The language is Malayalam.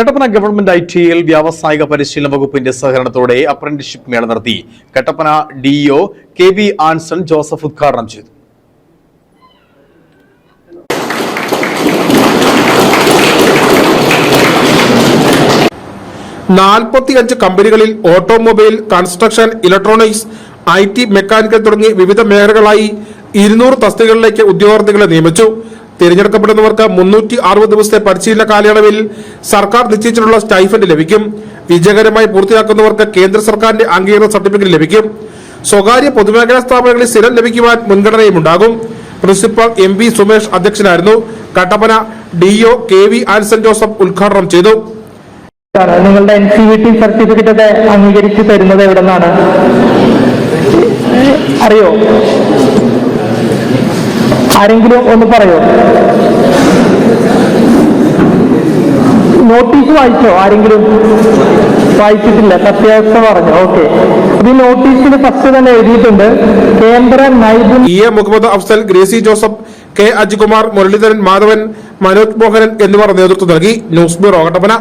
കട്ടപ്പന ഗവൺമെന്റ് ഐ ടിയിൽ വ്യാവസായിക പരിശീലന വകുപ്പിന്റെ സഹകരണത്തോടെ അപ്രന്റിഷിപ്പ് മേള നടത്തി Kattappana DEO K V Anson Joseph ഉദ്ഘാടനം ചെയ്തു. നാൽപ്പത്തിയഞ്ച് കമ്പനികളിൽ automobile construction electronics I T mechanical തുടങ്ങി വിവിധ മേഖലകളായി ഇരുന്നൂറ് തസ്തികകളിലേക്ക് ഉദ്യോഗാർത്ഥികളെ നിയമിച്ചു. തിരഞ്ഞെടുക്കപ്പെടുന്നവർക്ക് മുന്നൂറ്റി അറുപത് ദിവസത്തെ പരിശീലന കാലയളവിൽ സർക്കാർ നിശ്ചയിച്ചിട്ടുള്ള സ്റ്റൈഫൻഡ് ലഭിക്കും. വിജയകരമായി പൂർത്തിയാക്കുന്നവർക്ക് കേന്ദ്ര സർക്കാരിന്റെ അംഗീകൃത സർട്ടിഫിക്കറ്റ് ലഭിക്കും. സ്വകാര്യ പൊതുമേഖലാ സ്ഥാപനങ്ങളിൽ സ്ഥിരം ലഭിക്കുവാൻ മുൻഗണനയും ഉണ്ടാകും. പ്രിൻസിപ്പൽ എം വി സുമേഷ് അധ്യക്ഷനായിരുന്നു. Kattappana DO K V Anson Joseph ഉദ്ഘാടനം ചെയ്തു. നിങ്ങളുടെ N C V T certificate ഒക്കെ അംഗീകരിച്ച് തരുന്നത് എവിടെ നിന്നാണ് അറിയോ? ആരെങ്കിലും ഒന്ന് പറയോ? നോട്ടീസ് വായിച്ചോ? ആരെങ്കിലും? വായിച്ചിട്ടില്ല. സത്യാവസ്ഥ പറഞ്ഞു? ഓക്കെ. ഈ നോട്ടീസിൽ ഫസ്റ്റ് തന്നെ എഴുതിയിട്ടുണ്ട് കേന്ദ്ര നൈപുണ്യ E A Muhammad Afsal Gracy Joseph K Ajikumar Muralidharan Madhavan Manoj Mohanan എന്നിവർ നേതൃത്വം നൽകി. News bureau Kattappana.